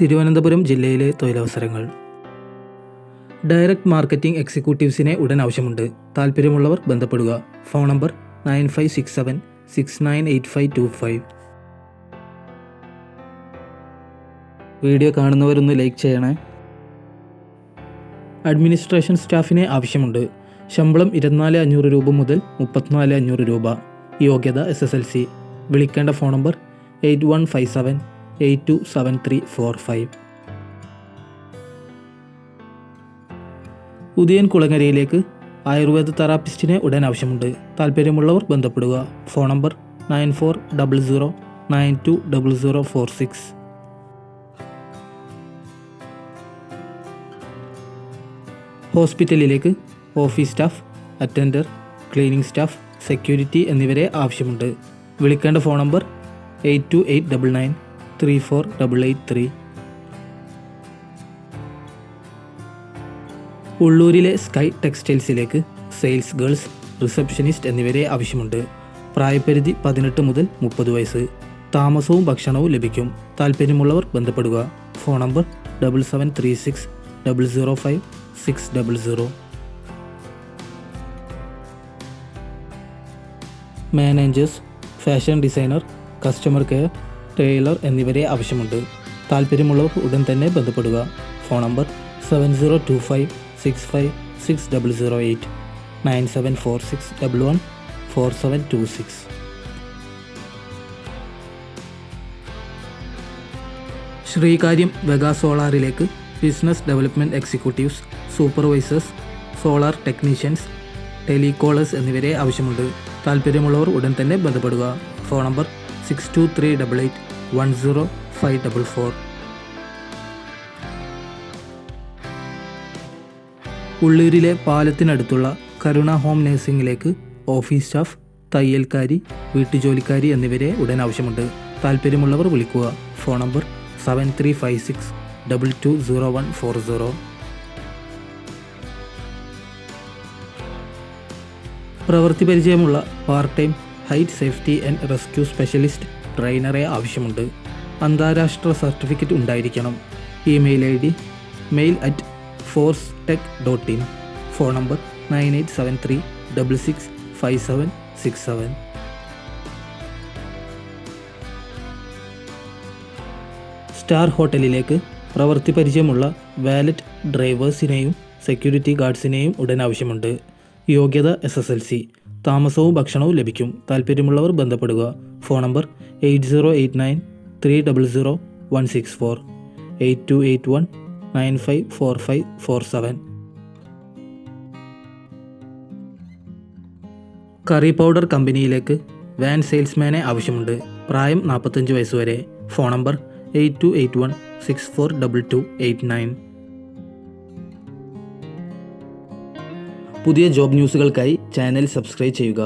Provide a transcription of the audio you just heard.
തിരുവനന്തപുരം ജില്ലയിലെ തൊഴിലവസരങ്ങൾ. Direct marketing എക്സിക്യൂട്ടീവ്സിനെ ഉടൻ ആവശ്യമുണ്ട്. താല്പര്യമുള്ളവർ ബന്ധപ്പെടുക. Phone number nine five six seven six nine eight five two five. Video കാണുന്നവരൊന്ന് like ചെയ്യണേ. അഡ്മിനിസ്ട്രേഷൻ സ്റ്റാഫിനെ ആവശ്യമുണ്ട്. ശമ്പളം ഇരുപത്തിനാല് അഞ്ഞൂറ് രൂപ മുതൽ മുപ്പത്തിനാല് അഞ്ഞൂറ് രൂപ. യോഗ്യത എസ് എസ് എൽ സി. വിളിക്കേണ്ട phone number eight one five seven eight two seven three four five. Udayan കുളങ്ങരയിലേക്ക് Ayurveda തെറാപ്പിസ്റ്റിനെ ഉടൻ ആവശ്യമുണ്ട്. താല്പര്യമുള്ളവർ ബന്ധപ്പെടുക. Phone number nine four double zero nine two double zero four six. ഹോസ്പിറ്റലിലേക്ക് office staff attender cleaning staff security എന്നിവരെ ആവശ്യമുണ്ട്. വിളിക്കേണ്ട phone number eight two eight double nine. Three four double eight three. ഉള്ളൂരിലെ sky ടെക്സ്റ്റൈൽസിലേക്ക് sales girls receptionist എന്നിവരെ ആവശ്യമുണ്ട്. പ്രായപരിധി പതിനെട്ട് മുതൽ മുപ്പത് വയസ്സ്. താമസവും ഭക്ഷണവും ലഭിക്കും. താല്പര്യമുള്ളവർ ബന്ധപ്പെടുക. Phone number double seven three six double zero five six double zero. Managers fashion designer customer care tailor എന്നിവരെ ആവശ്യമുണ്ട്. താല്പര്യമുള്ളവർ ഉടൻ തന്നെ ബന്ധപ്പെടുക. Phone number seven zero two five six five six double zero eight nine seven four six double one four seven two six Sreekaryam Vega സോളാറിലേക്ക് business development executives supervisors solar technicians telecallers എന്നിവരെ ആവശ്യമുണ്ട്. താല്പര്യമുള്ളവർ ഉടൻ തന്നെ ബന്ധപ്പെടുക. Phone number six to three double eight one zero five double four ഉള്ളൂരിലെ പാലത്തിനടുത്തുള്ള Karuna home നഴ്സിംഗിലേക്ക് office staff തയ്യൽക്കാരി വീട്ടുജോലിക്കാരി എന്നിവരെ ഉടൻ ആവശ്യമുണ്ട് താല്പര്യമുള്ളവർ വിളിക്കുക. Phone number seven three five six double two zero one four zero പ്രവൃത്തി പരിചയമുള്ള part time height safety and rescue specialist ട്രെയിനറെ ആവശ്യമുണ്ട്. അന്താരാഷ്ട്ര സർട്ടിഫിക്കറ്റ് ഉണ്ടായിരിക്കണം. Email I D mail at force tech dot in phone number nine eight seven three double six five seven six seven. Star ഹോട്ടലിലേക്ക് പ്രവൃത്തി പരിചയമുള്ള wallet ഡ്രൈവേഴ്സിനെയും security ഗാർഡ്സിനെയും ഉടൻ ആവശ്യമുണ്ട്. യോഗ്യത എസ് എസ് എൽ സി താമസവും ഭക്ഷണവും ലഭിക്കും. താല്പര്യമുള്ളവർ ബന്ധപ്പെടുക. Phone number eight zero eight nine three double zero one six four. Eight two eight one nine five four five four seven. Curry powder കമ്പനിയിലേക്ക് വാൻ സെയിൽസ്മാനെ ആവശ്യമുണ്ട്. പ്രായം നാൽപ്പത്തഞ്ച് വയസ്സ് വരെ. Phone number eight two eight one six four double two eight nine. പുതിയ job ന്യൂസുകൾക്കായി channel subscribe ചെയ്യുക